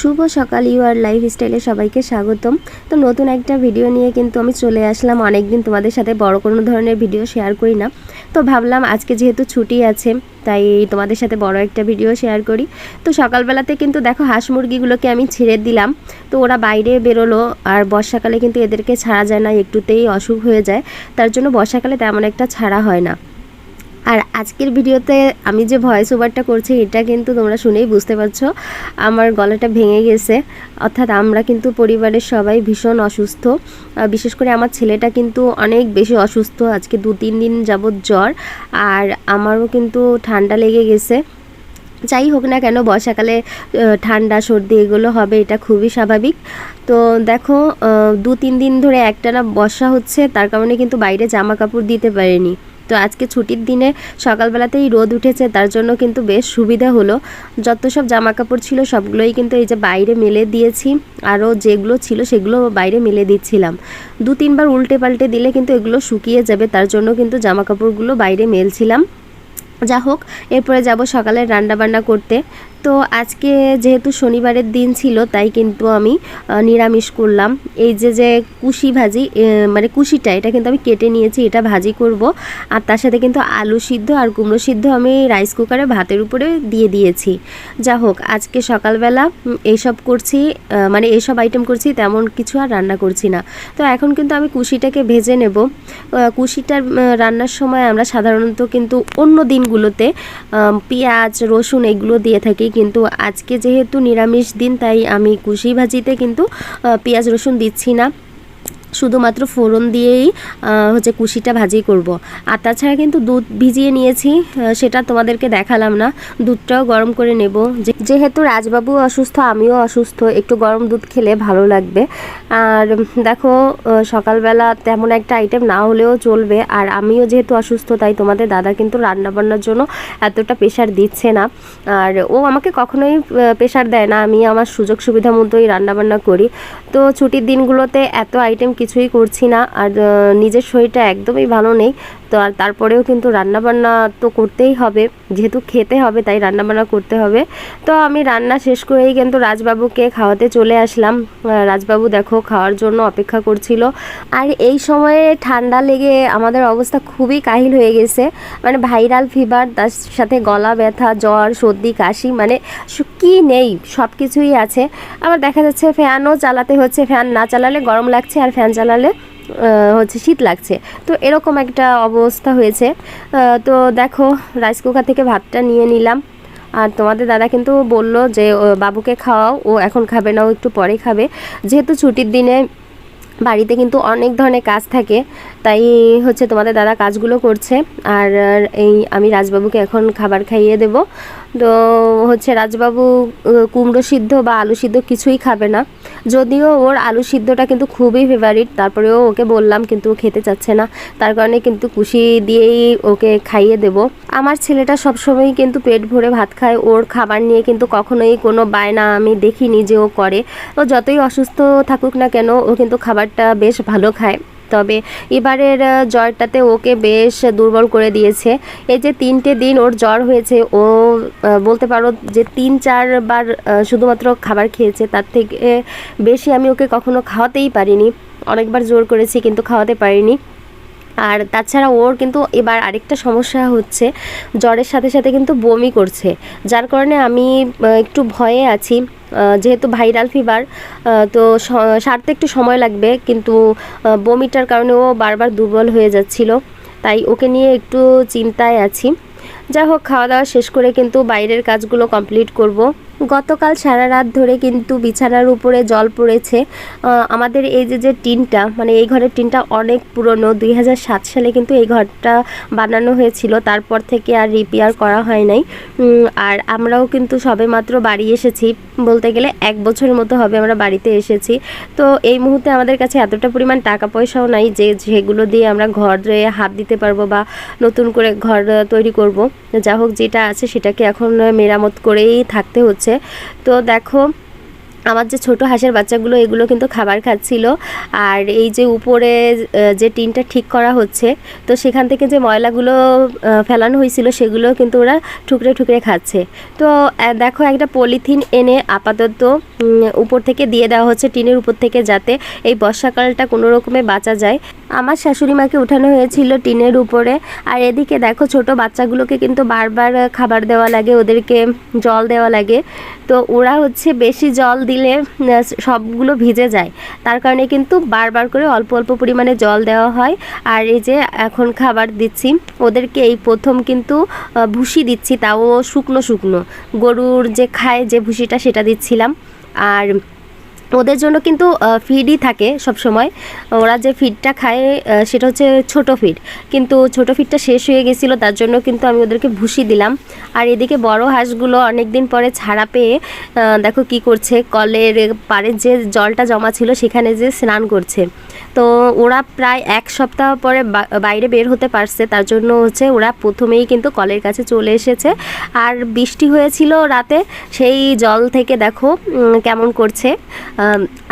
শুভ সকাল you R life স্টাইলে সবাইকে স্বাগতম। তো নতুন একটা ভিডিও নিয়ে কিন্তু আমি চলে আসলাম। অনেকদিন তোমাদের সাথে বড় কোনো ধরনের ভিডিও শেয়ার করি না। তো ভাবলাম আজকে যেহেতু ছুটি আছে, তাই তোমাদের সাথে বড় একটা ভিডিও শেয়ার করি। তো সকালবেলাতে কিন্তু দেখো, হাঁস মুরগিগুলোকে আমি ছেড়ে দিলাম। তো ওরা বাইরে বেরোলো, আর বর্ষাকালে কিন্তু এদেরকে ছাড়া যায় না, একটুতেই অসুখ হয়ে যায়। তার জন্য বর্ষাকালে তেমন একটা ছাড়া হয় না। আর আজকের ভিডিওতে আমি যে ভয়েস ওভারটা করছি, এটা কিন্তু তোমরা শুনেই বুঝতে পারছ। আমার গলাটা ভেঙে গেছে। অর্থাৎ আমরা কিন্তু পরিবারের সবাই ভীষণ অসুস্থ। বিশেষ করে আমার ছেলেটা কিন্তু অনেক বেশি অসুস্থ। আজকে দু তিন দিন যাবৎ জ্বর। আর আমারও কিন্তু ঠান্ডা লেগে গেছে। যাই হোক না কেন, বর্ষাকালে ঠান্ডা, সর্দি এগুলো হবে, এটা খুবই স্বাভাবিক। তো দেখো দু তিন দিন ধরে একটানা বর্ষা হচ্ছে, তার কারণে কিন্তু বাইরে জামা কাপড় দিতে পারিনি। তো আজকে ছুটির দিনে সকালবেলাতেই রোদ উঠেছে, তার জন্য কিন্তু বেশ সুবিধা হলো। যত সব জামা কাপড় ছিল সবগুলোই কিন্তু এই যে বাইরে মেলে দিয়েছি, আরও যেগুলো ছিল সেগুলো বাইরে মেলে দিচ্ছিলাম। দু তিনবার উল্টে পাল্টে দিলে কিন্তু এগুলো শুকিয়ে যাবে, তার জন্য কিন্তু জামা কাপড়গুলো বাইরে মেলছিলাম। যা হোক এরপরে যাব সকালে রান্না বান্না করতে। তো আজকে যেহেতু শনিবারের দিন ছিল, তাই কিন্তু আমি নিরামিষ করলাম। এই যে যে কুশি ভাজি মানে কুশিটা, এটা কিন্তু আমি কেটে নিয়েছি, এটা ভাজি করব। আর তার সাথে কিন্তু আলু সিদ্ধ আর কুমড়ো সিদ্ধ আমি রাইস কুকারে ভাতের উপরে দিয়ে দিয়েছি। যা হোক, আজকে সকালবেলা এইসব করছি মানে এইসব আইটেম করছি, তেমন কিছু আর রান্না করছি না। তো এখন কিন্তু আমি কুশিটাকে ভেজে নেব। কুশিটার রান্নার সময় আমরা সাধারণত কিন্তু অন্য দিনগুলোতে পেঁয়াজ, রসুন, এগুলো দিয়ে থাকি। কিন্তু আজকে যেহেতু নিরামিষ দিন তাই আমি কুশি ভাজিতে কিন্তু পেঁয়াজ রসুন দিচ্ছি না। শুধুমাত্র ফোড়ন দিয়েই হচ্ছে কুশিটা ভাজি করব। আর তাছাড়া কিন্তু দুধ ভিজিয়ে নিয়েছি সেটা তোমাদেরকে দেখালাম না। দুধটাও গরম করে নেব। যেহেতু রাজবাবু অসুস্থ, আমিও অসুস্থ, একটু গরম দুধ খেলে ভালো লাগবে। আর দেখো সকালবেলা তেমন একটা আইটেম না হলেও চলবে। আর আমিও যেহেতু অসুস্থ, তাই তোমাদের দাদা কিন্তু রান্নাবান্নার জন্য এতটা প্রেশার দিচ্ছে না। আর ও আমাকে কখনোই প্রেশার দেয় না। আমি আমার সুযোগ সুবিধা মতোই রান্নাবান্না করি। তো ছুটির দিনগুলোতে এত আইটেম কিছুই করছি না। আর নিজের শরীরটা একদমই ভালো নেই। তো আর তারপরেও কিন্তু রান্নাবান্না তো করতেই হবে, যেহেতু খেতে হবে তাই রান্নাবান্না করতে হবে। তো আমি রান্না শেষ করেই কিন্তু রাজবাবুকে খাওয়াতে চলে আসলাম। রাজবাবু দেখো খাওয়ার জন্য অপেক্ষা করছিল। আর এই সময়ে ঠান্ডা লেগে আমাদের অবস্থা খুবই কাহিল হয়ে গেছে। মানে ভাইরাল ফিভার তার সাথে গলা ব্যথা, জ্বর, সর্দি, কাশি মানে কি নেই সব কিছুই আছে। আবার দেখা যাচ্ছে ফ্যানও চালাতে হচ্ছে ফ্যান না চালালে গরম লাগছে আর ফ্যান চালালে হচ্ছে শীত লাগছে। তো এরকম একটা অবস্থা হয়েছে। তো দেখো, রাইস কুকার থেকে ভাতটা নিয়ে নিলাম। আর তোমাদের দাদা কিন্তু বলল যে বাবুকে খাওয়াও, ও এখন খাবে না, ও একটু পরে খাবে। যেহেতু ছুটির দিনে বাড়িতে কিন্তু অনেক ধরনের কাজ থাকে। তাই হচ্ছে তোমাদের দাদা কাজগুলো করছে। আর এই আমি রাজবাবুকে এখন খাবার খাইয়ে দেব। তো হচ্ছে রাজবাবু কুমড়ো সিদ্ধ বা আলু সিদ্ধ কিছুই খাবে না। যদিও ওর আলু সিদ্ধটা কিন্তু খুবই ফেভারিট তারপরেও ওকে বললাম কিন্তু খেতে চাচ্ছে না। তার কারণে কিন্তু কুশি দিয়েই ওকে খাইয়ে দেব। আমার ছেলেটা সবসময় কিন্তু পেট ভরে ভাত খায়। ওর খাবার নিয়ে কিন্তু কখনোই কোনো বায়না আমি দেখিনি যে ও করে। ও যতই অসুস্থ থাকুক না কেন, ও কিন্তু খাবারটা বেশ ভালো খায়। তবে এবারের জ্বরটাতে ওকে বেশ দুর্বল করে দিয়েছে। এই যে তিনটে দিন ওর জ্বর হয়েছে, ও বলতে পারো যে তিন চারবার বার শুধুমাত্র খাবার খেয়েছে, তার থেকে বেশি আমি ওকে কখনো খাওয়াতেই পারিনি। অনেকবার জোর করেছি, কিন্তু খাওয়াতে পারিনি। আর তাছাড়া ওর কিন্তু এবার আরেকটা সমস্যা হচ্ছে, জ্বরের সাথে সাথে কিন্তু বমি করছে। যার কারণে আমি একটু ভয়ে আছি। যেহেতু ভাইরাল ফিভার তো সারতে একটু সময় লাগবে, কিন্তু বমিটার কারণে ও বারবার দুর্বল হয়ে যাচ্ছিল। তাই ওকে নিয়ে একটু চিন্তায় আছি। যাই হোক খাওয়া দাওয়া শেষ করে কিন্তু বাইরের কাজগুলো কমপ্লিট করব। গতকাল সারা রাত ধরে কিন্তু বিছানার উপরে জল পড়েছে। আমাদের এই যে যে টিনটা মানে এই ঘরের টিনটা অনেক পুরনো, দুই হাজার সাত সালে কিন্তু এই ঘরটা বানানো হয়েছিল, তারপর থেকে আর রিপেয়ার করা হয় নাই। আর আমরাও কিন্তু সবে মাত্র বাড়ি এসেছি। বলতে গেলে এক বছরের মতো হবে আমরা বাড়িতে এসেছি। তো এই মুহূর্তে আমাদের কাছে এতটা পরিমাণ টাকা পয়সাও নাই যে, যেগুলো দিয়ে আমরা ঘরে হাত দিতে পারব বা নতুন করে ঘর তৈরি করব। যা হোক যেটা আছে সেটাকে এখন মেরামত করেই থাকতে হচ্ছে। তো দেখো আমার যে ছোট হাঁসের বাচ্চাগুলো, এগুলো কিন্তু খাবার খাচ্ছিল। আর এই যে উপরে যে টিনটা ঠিক করা হচ্ছে, তো সেখান থেকে যে ময়লাগুলো ফেলানো হয়েছিল, সেগুলো কিন্তু ওরা ঠুকরে ঠুকরে খাচ্ছে। তো দেখো একটা পলিথিন এনে আপাতত উপর থেকে দিয়ে দেওয়া হচ্ছে টিনের উপর থেকে যাতে এই বর্ষাকালটা কোনো রকমে বাঁচা যায়। আমার শাশুড়ি মাকে উঠানো হয়েছিল টিনের উপরে। আর এদিকে দেখো ছোট বাচ্চাগুলোকে কিন্তু বারবার খাবার দেওয়া লাগে, ওদেরকে জল দেওয়া লাগে। তো ওরা হচ্ছে বেশি জল দিলে উম, সবগুলো ভিজে যায়। তার কারণে কিন্তু বারবার করে অল্প অল্প পরিমাণে জল দেওয়া হয়। আর এই যে এখন খাবার দিচ্ছি ওদেরকে এই প্রথম কিন্তু ভুসি দিচ্ছি তাও শুকনো শুকনো। গরুর যে খায় যে ভুসিটা সেটা দিচ্ছিলাম। আর ওদের জন্য কিন্তু ফিডই থাকে সব সময় ওরা যে ফিডটা খায় সেটা হচ্ছে ছোট ফিড কিন্তু ছোট ফিডটা শেষ হয়ে গেছিল, তার জন্য কিন্তু আমি ওদেরকে ভুসি দিলাম। আর এদিকে বড় হাঁসগুলো অনেক দিন পরে ছাড়া পেয়ে দেখো কি করছে। কলের পাড়ে যে জলটা জমা ছিল, সেখানে যে স্নান করছে। তো ওরা প্রায় এক সপ্তাহ পরে বাইরে বের হতে পারছে। তার জন্য হচ্ছে ওরা প্রথমেই কিন্তু কলের কাছে চলে এসেছে। আর বৃষ্টি হয়েছিল রাতে, সেই জল থেকে দেখো কেমন করছে।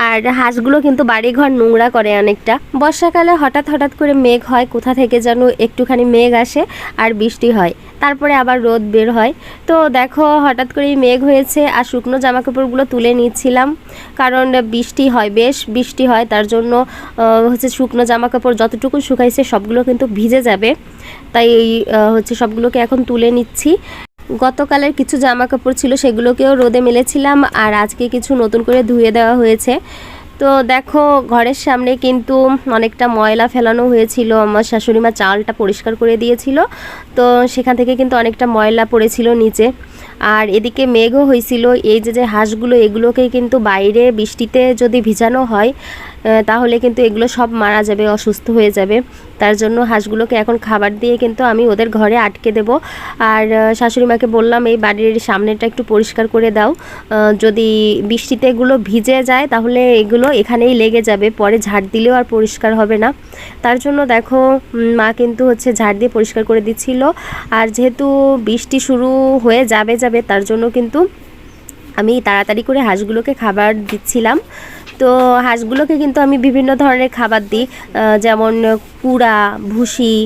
আর হাঁসগুলো কিন্তু বাড়িঘর নোংরা করে অনেকটা। বর্ষাকালে হঠাৎ হঠাৎ করে মেঘ হয়, কোথা থেকে যেন একটুখানি মেঘ আসে আর বৃষ্টি হয়। তারপরে আবার রোদ বের হয়। তো দেখো, হঠাৎ করেই মেঘ হয়েছে আর শুকনো জামা কাপড়গুলো তুলে নিচ্ছিলাম। কারণ বৃষ্টি হয়, বেশ বৃষ্টি হয়, তার জন্য হচ্ছে শুকনো জামা কাপড় যতটুকু শুকাইছে সবগুলো কিন্তু ভিজে যাবে। তাই হচ্ছে সবগুলোকে এখন তুলে নিচ্ছি। গতকালের কিছু জামা কাপড় ছিল সেগুলোকেও রোদে মেলেছিলাম আর আজকে কিছু নতুন করে ধুয়ে দেওয়া হয়েছে। তো দেখো, ঘরের সামনে কিন্তু অনেকটা ময়লা ফেলানো হয়েছিল। আমার শাশুড়ি মা চালটা পরিষ্কার করে দিয়েছিল। তো সেখান থেকে কিন্তু অনেকটা ময়লা পড়েছিল নিচে। আর এদিকে মেঘও হয়েছিল। এই যে যে হাঁসগুলো, এগুলোকে কিন্তু বাইরে বৃষ্টিতে যদি ভিজানো হয় তাহলে কিন্তু এগুলো সব মারা যাবে, অসুস্থ হয়ে যাবে। তার জন্য হাঁসগুলোকে এখন খাবার দিয়ে কিন্তু আমি ওদের ঘরে আটকে দেব। আর শাশুড়ি মাকে বললাম, এই বাড়ির সামনেটা একটু পরিষ্কার করে দাও। যদি বৃষ্টিতে এগুলো ভিজে যায়, তাহলে এগুলো এখানেই লেগে যাবে। পরে ঝাড় দিলেও আর পরিষ্কার হবে না। তার জন্য দেখো মা কিন্তু হচ্ছে ঝাড় দিয়ে পরিষ্কার করে দিচ্ছিল। আর যেহেতু বৃষ্টি শুরু হয়ে যাবে যাবে, তার জন্য কিন্তু আমি তাড়াতাড়ি করে হাঁসগুলোকে খাবার দিচ্ছিলাম। তো হাঁসগুলোকে কিন্তু আমি বিভিন্ন ধরনের খাবার দিই যেমন কুড়া, ভুসি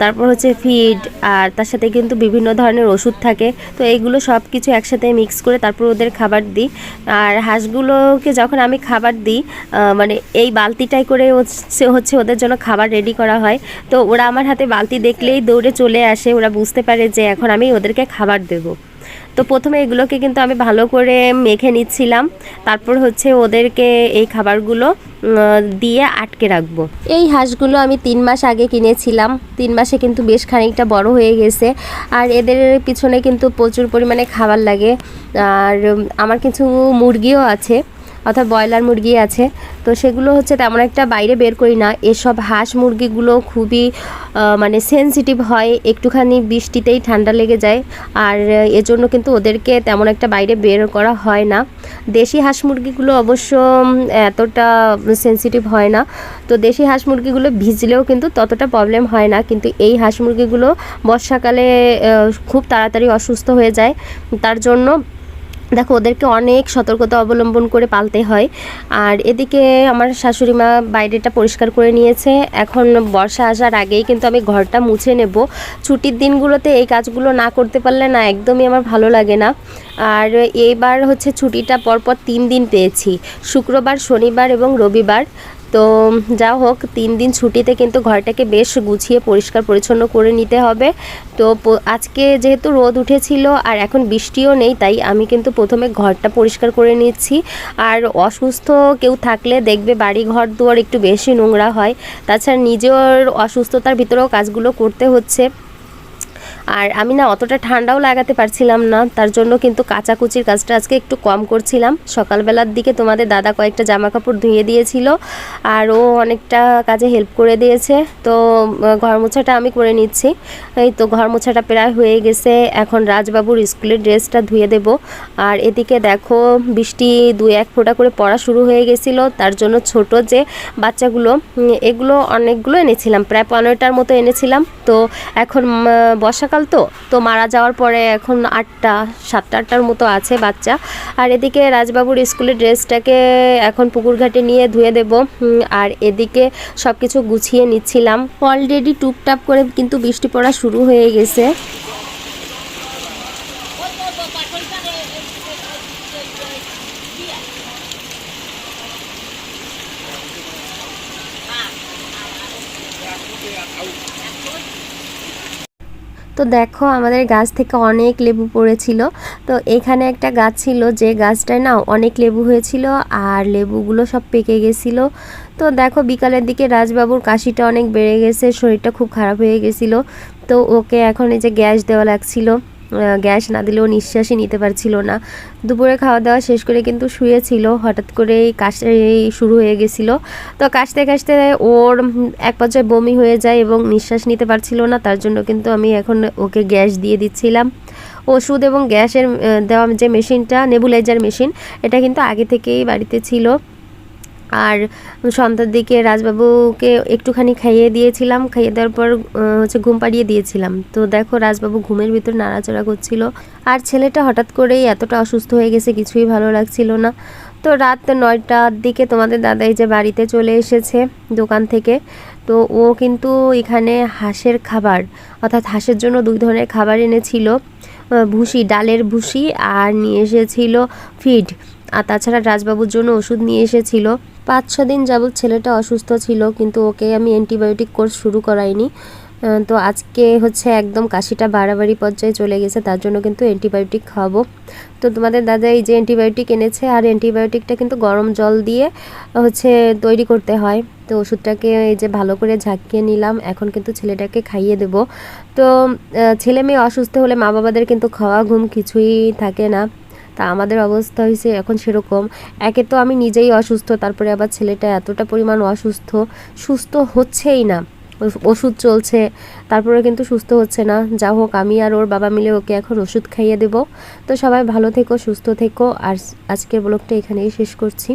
তারপর হচ্ছে ফিড, আর তার সাথে কিন্তু বিভিন্ন ধরনের ওষুধ থাকে। তো এইগুলো সব কিছু একসাথে মিক্স করে তারপর ওদের খাবার দিই। আর হাঁসগুলোকে যখন আমি খাবার দিই মানে এই বালতিটাই করে হচ্ছে হচ্ছে ওদের জন্য খাবার রেডি করা হয়। তো ওরা আমার হাতে বালতি দেখলেই দৌড়ে চলে আসে, ওরা বুঝতে পারে যে এখন আমি ওদেরকে খাবার দেবো। তো প্রথমে এগুলোকে কিন্তু আমি ভালো করে মেখে নিচ্ছিলাম। তারপর হচ্ছে ওদেরকে এই খাবারগুলো দিয়ে আটকে রাখব। এই হাঁসগুলো আমি তিন মাস আগে কিনেছিলাম। তিন মাসে কিন্তু বেশ খানিকটা বড় হয়ে গেছে। আর এদের পিছনে কিন্তু প্রচুর পরিমাণে খাবার লাগে। আর আমার কিছু মুরগিও আছে। অর্থাৎ ব্রয়লার মুরগি আছে। তো সেগুলো হচ্ছে তেমন একটা বাইরে বের করি না। এসব হাঁস মুরগিগুলো খুবই মানে সেনসিটিভ হয়। একটুখানি বৃষ্টিতেই ঠান্ডা লেগে যায়। আর এজন্য কিন্তু ওদেরকে তেমন একটা বাইরে বের করা হয় না। দেশি হাঁস মুরগিগুলো অবশ্য এতটা সেনসিটিভ হয় না। তো দেশি হাঁস মুরগিগুলো ভিজলেও কিন্তু ততটা প্রবলেম হয় না। কিন্তু এই হাঁস মুরগিগুলো বর্ষাকালে খুব তাড়াতাড়ি অসুস্থ হয়ে যায়। তার জন্য দেখো, ওদেরকে অনেক সতর্কতা অবলম্বন করে পালতে হয়। আর এদিকে আমার শাশুড়ি মা বাইরেটা পরিষ্কার করে নিয়েছে। এখন বর্ষা আসার আগেই কিন্তু আমি ঘরটা মুছে নেব। ছুটির দিনগুলোতে এই কাজগুলো না করতে পারলে না একদমই আমার ভালো লাগে না। আর এইবার হচ্ছে ছুটিটা পরপর তিন দিন পেয়েছি। শুক্রবার, শনিবার এবং রবিবার। তো যা হোক, তিন দিন ছুটিতে কিন্তু ঘরটাকে বেশ গুছিয়ে পরিষ্কার পরিচ্ছন্ন করে নিতে হবে। তো আজকে যেহেতু রোদ উঠেছিল আর এখন বৃষ্টিও নেই, তাই আমি কিন্তু প্রথমে ঘরটা পরিষ্কার করে নিচ্ছি। আর অসুস্থ কেউ থাকলে দেখবে বাড়ি ঘর দুয়ার একটু বেশি নোংরা হয়। তাছাড়া নিজের অসুস্থতার ভিতরেও কাজগুলো করতে হচ্ছে। আর আমি না অতটা ঠান্ডাও লাগাতে পারছিলাম না তার জন্য কিন্তু কাচাকুচির কাজটা আজকে একটু কম করছিলাম। সকালবেলার দিকে তোমাদের দাদা কয়েকটা জামা কাপড় ধুয়ে দিয়েছিল আর ও অনেকটা কাজে হেল্প করে দিয়েছে। তো ঘর মোছাটা আমি করে নিচ্ছি। এই তো ঘর মোছাটা প্রায় হয়ে গেছে। এখন রাজবাবুর স্কুলের ড্রেসটা ধুয়ে দেব। আর এদিকে দেখো বৃষ্টি দু এক ফোঁটা করে পড়া শুরু হয়ে গেছিল। তার জন্য ছোট যে বাচ্চাগুলো এগুলো অনেকগুলো এনেছিলাম। প্রায় পনেরোটার মতো এনেছিলাম। তো এখন উম, বর্ষাকাল তো তো মারা যাওয়ার পরে এখন আটটা সাতটা আটটার মতো আছে বাচ্চা আর এদিকে রাজবাবুর স্কুলের ড্রেসটাকে এখন পুকুর ঘাটে নিয়ে ধুয়ে দেব আর এদিকে সব কিছু গুছিয়ে নিচ্ছিলাম অলরেডি টুপটাপ করে কিন্তু বৃষ্টি পড়া শুরু হয়ে গেছে তো দেখো আমাদের গাছ থেকে অনেক লেবু পড়েছিল। তো এখানে একটা গাছ ছিল যে গাছটায় না অনেক লেবু হয়েছিল আর লেবুগুলো সব পেকে গেছিল। তো দেখো বিকালের দিকে রাজবাবুর কাশিটা অনেক বেড়ে গেছে, শরীরটা খুব খারাপ হয়ে গেছিল। তো ওকে এখন এই যে গ্যাস দেওয়া লাগছিল। গ্যাস না দিলেও নিঃশ্বাসই নিতে পারছিল না। দুপুরে খাওয়া দাওয়া শেষ করে কিন্তু শুয়েছিল। হঠাৎ করেই কাশি শুরু হয়ে গেছিল। তো কাশতে কাশতে ওর এক পর্যায়ে বমি হয়ে যায় এবং নিঃশ্বাস নিতে পারছিল না। তার জন্য কিন্তু আমি এখন ওকে গ্যাস দিয়ে দিচ্ছিলাম। ওষুধ এবং গ্যাসের দেওয়া যে মেশিনটা, নেবুলাইজার মেশিন, এটা কিন্তু আগে থেকেই বাড়িতে ছিল। আর সন্ধ্যার দিকে রাজবাবুকে একটুখানি খাইয়ে দিয়েছিলাম। খাইয়ে দেওয়ার পর হচ্ছে ঘুম পাড়িয়ে দিয়েছিলাম। তো দেখো, রাজবাবু ঘুমের ভিতর নাড়াচাড়া করছিল। আর ছেলেটা হঠাৎ করেই এতটা অসুস্থ হয়ে গেছে, কিছুই ভালো লাগছিল না। তো রাত নয়টার দিকে তোমাদের দাদাই যে বাড়িতে চলে এসেছে দোকান থেকে। তো ও কিন্তু এখানে হাঁসের খাবার, অর্থাৎ হাঁসের জন্য দুই ধরনের খাবার এনেছিল ভুসি, ডালের ভুসি, আর নিয়ে এসেছিল ফিড। আর তাছাড়া রাজবাবুর জন্য ওষুধ নিয়ে এসেছিল। পাঁচ, ছ দিন যাবৎ ছেলেটা অসুস্থ ছিল, কিন্তু ওকে আমি অ্যান্টিবায়োটিক কোর্স শুরু করাইনি। তো আজকে হচ্ছে একদম কাশিটা বাড়াবাড়ি পর্যায়ে চলে গেছে, তার জন্য কিন্তু অ্যান্টিবায়োটিক খাওয়াবো। তো তোমাদের দাদা এই যে অ্যান্টিবায়োটিক এনেছে, আর অ্যান্টিবায়োটিকটা কিন্তু গরম জল দিয়ে হচ্ছে তৈরি করতে হয়। তো ওষুধটাকে এই যে ভালো করে ঝাঁকিয়ে নিলাম, এখন কিন্তু ছেলেটাকে খাইয়ে দেব। তো ছেলে মেয়ে অসুস্থ হলে মা বাবাদের কিন্তু খাওয়া ঘুম কিছুই থাকে না। তা আমাদের অবস্থা হয়েছে এখন সেরকম। একে তো আমি নিজেই অসুস্থ, তারপরে আবার ছেলেটা এতটা পরিমাণ অসুস্থ, সুস্থ হচ্ছেই না। ওষুধ চলছে তারপরে কিন্তু সুস্থ হচ্ছে না। যা হোক, আমি আর ওর বাবা মিলে ওকে এখন ওষুধ খাইয়ে দেব। তো সবাই ভালো থেকো, সুস্থ থেকো। আর আজকের ব্লগটা এখানেই শেষ করছি।